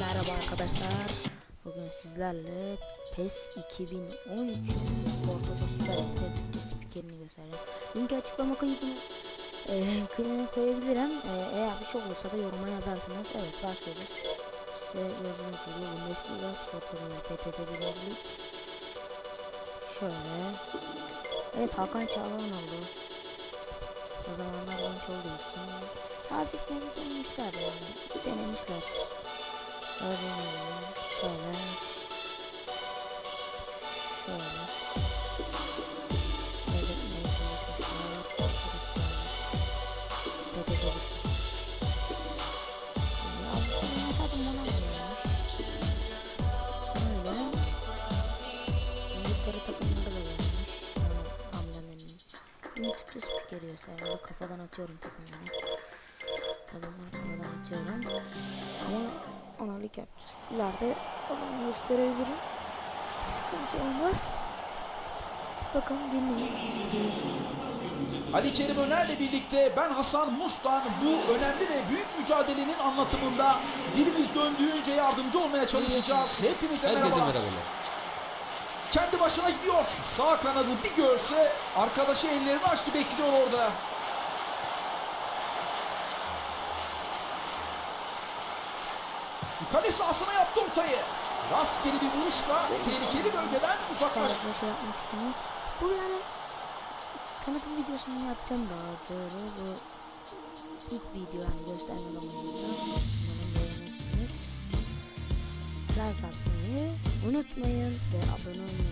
Merhaba arkadaşlar. Bugün sizlerle PES 2013 Ortada Süper Lig'de Türkçe spikerini göstereceğim. Linki açıklama kayıtını e, koyabilirim. E, eğer bir şey olursa da yoruma yazarsınız. Evet başlıyoruz. İşte gördüğünüz gibi Bundesliga sportları ve PTT Birlik. Şöyle. Evet Hakan Çağlayan oldu. O zamanlar genç olduğu için azıcık denemişler yani. Denemişler. Şöyle. Şöyle. Belirtmeye çalışmışlar. Belirtmeye. Ya bu zaten bana gelmiş. Öyle. İngiltere takımları da gelmiş. Yani amblemenin. Bunu Türkçe spikeri gösteriyor. Kafadan atıyorum takımları. Takımları kafadan atıyorum. Ama analik yapacağız. İleride o zaman gösterebilirim. Sıkıntı olmaz. Bakın dinleyin. Diyorsun. Ali Kerim Öner'le birlikte ben Hasan Mustan bu önemli ve büyük mücadelenin anlatımında dilimiz döndüğünce yardımcı olmaya çalışacağız. Hepinize Herkese merhabalar. merhabalar. Kendi başına gidiyor. Sağ kanadı bir görse arkadaşı ellerini açtı bekliyor orada. Kale sahasına yaptı ortayı. Rastgele bir vuruşla tehlikeli bölgeden uzaklaştı. Şey yapmak. Bu yani tanıtım videosunu yapacağım daha doğru. Bu ilk video yani gösterme zamanında. Umarım beğenirsiniz. Like atmayı unutmayın ve abone olmayı